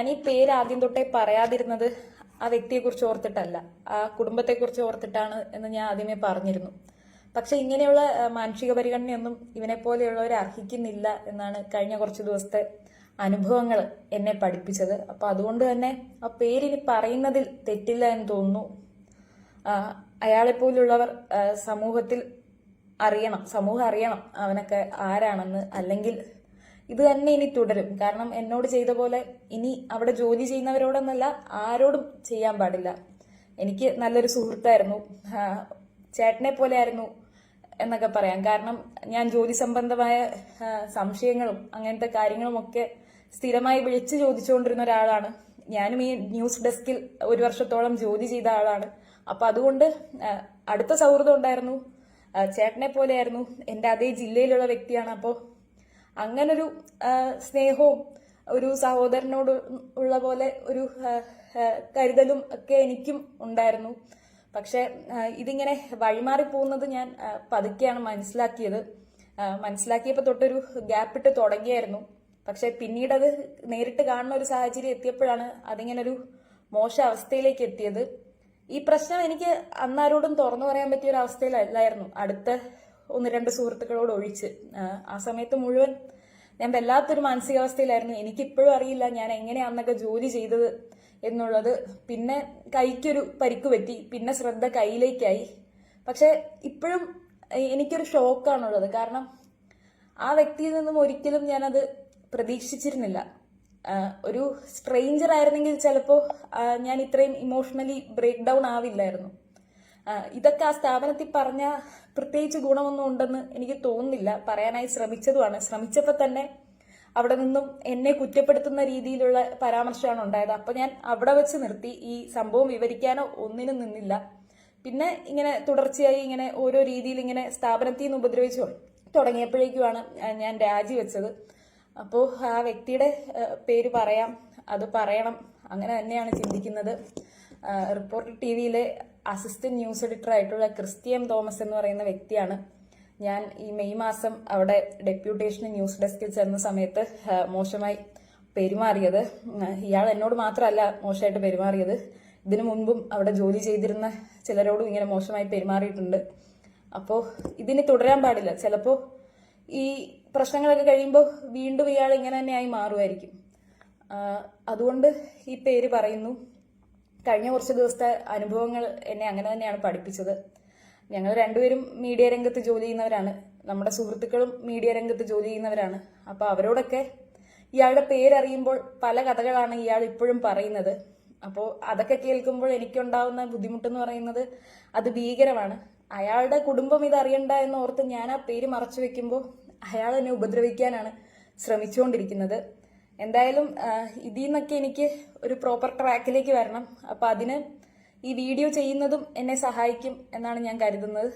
ഞാൻ ഈ പേര് ആദ്യം തൊട്ടേ പറയാതിരുന്നത് ആ വ്യക്തിയെ കുറിച്ച് ഓർത്തിട്ടല്ല. ആ കുടുംബത്തെ കുറിച്ച് ഓർത്തിട്ടാണ് എന്ന് ഞാൻ ആദ്യമേ പറഞ്ഞിരുന്നു. പക്ഷെ ഇങ്ങനെയുള്ള മാനുഷിക പരിഗണനയൊന്നും ഇവനെ പോലെയുള്ളവർ അർഹിക്കുന്നില്ല എന്നാണ് കഴിഞ്ഞ കുറച്ച് ദിവസത്തെ അനുഭവങ്ങൾ എന്നെ പഠിപ്പിച്ചത്. അപ്പൊ അതുകൊണ്ട് തന്നെ ആ പേരിന് പറയുന്നതിൽ തെറ്റില്ല എന്ന് തോന്നുന്നു. അയാളെ അയാളെപ്പോലുള്ളവർ സമൂഹത്തിൽ അറിയണം സമൂഹം അറിയണം അവനൊക്കെ ആരാണെന്ന് അല്ലെങ്കിൽ ഇത് തന്നെ ഇനി തുടരും. കാരണം എന്നോട് ചെയ്ത പോലെ ഇനി അവിടെ ജോലി ചെയ്യുന്നവരോടൊന്നല്ല ആരോടും ചെയ്യാൻ പാടില്ല. എനിക്ക് നല്ലൊരു സുഹൃത്തായിരുന്നു. ചേട്ടനെ പോലെ ആയിരുന്നു എന്നൊക്കെ പറയാം. കാരണം ഞാൻ ജോലി സംബന്ധമായ സംശയങ്ങളും അങ്ങനത്തെ കാര്യങ്ങളും ഒക്കെ സ്ഥിരമായി വിളിച്ചു ചോദിച്ചുകൊണ്ടിരുന്ന ഒരാളാണ്. ഞാനും ഈ ന്യൂസ് ഡെസ്കിൽ ഒരു വർഷത്തോളം ജോലി ചെയ്ത ആളാണ്. അപ്പൊ അതുകൊണ്ട് അടുത്ത സൗഹൃദം ഉണ്ടായിരുന്നു. ചേട്ടനെ പോലെയായിരുന്നു. എന്റെ അതേ ജില്ലയിലുള്ള വ്യക്തിയാണ്. അപ്പോൾ അങ്ങനൊരു സ്നേഹവും ഒരു സഹോദരനോട് ഉള്ള പോലെ ഒരു കരുതലും ഒക്കെ എനിക്കും ഉണ്ടായിരുന്നു. പക്ഷെ ഇതിങ്ങനെ വഴിമാറി പോകുന്നത് ഞാൻ പതുക്കെയാണ് മനസ്സിലാക്കിയത്. മനസ്സിലാക്കിയപ്പോൾ തൊട്ടൊരു ഗ്യാപ്പ് ഇട്ട് തുടങ്ങിയായിരുന്നു. പക്ഷെ പിന്നീട് അത് നേരിട്ട് കാണുന്ന ഒരു സാഹചര്യം എത്തിയപ്പോഴാണ് അതിങ്ങനെ ഒരു മോശ അവസ്ഥയിലേക്ക് എത്തിയത്. ഈ പ്രശ്നം എനിക്ക് അന്നാരോടും തുറന്നു പറയാൻ പറ്റിയ ഒരു അവസ്ഥയിലല്ലായിരുന്നു അടുത്ത ഒന്ന് രണ്ട് സുഹൃത്തുക്കളോട് ഒഴിച്ച്. ആ, സമയത്ത് മുഴുവൻ ഞാൻ വല്ലാത്തൊരു മാനസികാവസ്ഥയിലായിരുന്നു. എനിക്കിപ്പോഴും അറിയില്ല ഞാൻ എങ്ങനെയാ അന്നൊക്കെ ജോലി ചെയ്തത് എന്നുള്ളത്. പിന്നെ കൈക്കൊരു പരിക്ക് പറ്റി പിന്നെ ശ്രദ്ധ കയ്യിലേക്കായി. പക്ഷെ ഇപ്പോഴും എനിക്കൊരു ഷോക്കാണുള്ളത്. കാരണം ആ വ്യക്തിയിൽ നിന്നും ഒരിക്കലും ഞാനത് പ്രതീക്ഷിച്ചിരുന്നില്ല. ഒരു സ്ട്രെയിഞ്ചർ ആയിരുന്നെങ്കിൽ ചിലപ്പോൾ ഞാൻ ഇത്രയും ഇമോഷണലി ബ്രേക്ക് ഡൗൺ ആവില്ലായിരുന്നു. ഇതൊക്കെ ആ സ്ഥാപനത്തിൽ പറഞ്ഞ പ്രത്യേകിച്ച് ഗുണമൊന്നും ഉണ്ടെന്ന് എനിക്ക് തോന്നുന്നില്ല. പറയാനായി ശ്രമിച്ചതുമാണ്. ശ്രമിച്ചപ്പോൾ തന്നെ അവിടെ നിന്നും എന്നെ കുറ്റപ്പെടുത്തുന്ന രീതിയിലുള്ള പരാമർശമാണ് ഉണ്ടായത്. അപ്പൊ ഞാൻ അവിടെ വെച്ച് നിർത്തി. ഈ സംഭവം വിവരിക്കാനോ ഒന്നിനും നിന്നില്ല. പിന്നെ ഇങ്ങനെ തുടർച്ചയായി ഇങ്ങനെ ഓരോ രീതിയിൽ ഇങ്ങനെ സ്ഥാപനത്തിൽ നിന്ന് ഉപദ്രവിച്ചു തുടങ്ങിയപ്പോഴേക്കുമാണ് ഞാൻ രാജിവെച്ചത് അപ്പോൾ ആ വ്യക്തിയുടെ പേര് പറയാം അത് പറയണം. അങ്ങനെ തന്നെയാണ് ചിന്തിക്കുന്നത്. റിപ്പോർട്ടർ ടി വിയിലെ അസിസ്റ്റന്റ് ന്യൂസ് എഡിറ്റർ ആയിട്ടുള്ള ക്രിസ്ത്യൻ തോമസ് എന്ന് പറയുന്ന വ്യക്തിയാണ്. ഞാൻ ഈ മെയ് മാസം അവിടെ ഡെപ്യൂട്ടേഷന് ന്യൂസ് ഡെസ്കിൽ ചെന്ന സമയത്ത് മോശമായി പെരുമാറിയത്. ഇയാൾ എന്നോട് മാത്രമല്ല മോശമായിട്ട് പെരുമാറിയത്. ഇതിനു മുൻപും അവിടെ ജോലി ചെയ്തിരുന്ന ചിലരോടും ഇങ്ങനെ മോശമായി പെരുമാറിയിട്ടുണ്ട്. അപ്പോൾ ഇതിന് തുടരാൻ പാടില്ല. ചിലപ്പോൾ ഈ പ്രശ്നങ്ങളൊക്കെ കഴിയുമ്പോൾ വീണ്ടും ഇയാൾ ഇങ്ങനെ തന്നെയായി മാറുമായിരിക്കും. അതുകൊണ്ട് ഈ പേര് പറയുന്നു. കഴിഞ്ഞ കുറച്ച് ദിവസത്തെ അനുഭവങ്ങൾ എന്നെ അങ്ങനെ തന്നെയാണ് പഠിപ്പിച്ചത്. ഞങ്ങൾ രണ്ടുപേരും മീഡിയ രംഗത്ത് ജോലി ചെയ്യുന്നവരാണ്. നമ്മുടെ സുഹൃത്തുക്കളും മീഡിയ രംഗത്ത് ജോലി ചെയ്യുന്നവരാണ്. അപ്പോൾ അവരോടൊക്കെ ഇയാളുടെ പേരറിയുമ്പോൾ പല കഥകളാണ് ഇയാൾ ഇപ്പോഴും പറയുന്നത്. അപ്പോൾ അതൊക്കെ കേൾക്കുമ്പോൾ എനിക്കുണ്ടാവുന്ന ബുദ്ധിമുട്ടെന്ന് പറയുന്നത് അത് ഭീകരമാണ്. അയാളുടെ കുടുംബം ഇത് അറിയണ്ട എന്ന് ഓർത്ത് ഞാൻ ആ പേര് മറച്ചു വെക്കുമ്പോൾ അയാൾ എന്നെ ഉപദ്രവിക്കാനാണ് ശ്രമിച്ചുകൊണ്ടിരിക്കുന്നത്. എന്തായാലും ഇതിൽ നിന്നൊക്കെ എനിക്ക് ഒരു പ്രോപ്പർ ട്രാക്കിലേക്ക് വരണം. അപ്പം അതിന് ഈ വീഡിയോ ചെയ്യുന്നതും എന്നെ സഹായിക്കും എന്നാണ് ഞാൻ കരുതുന്നത്.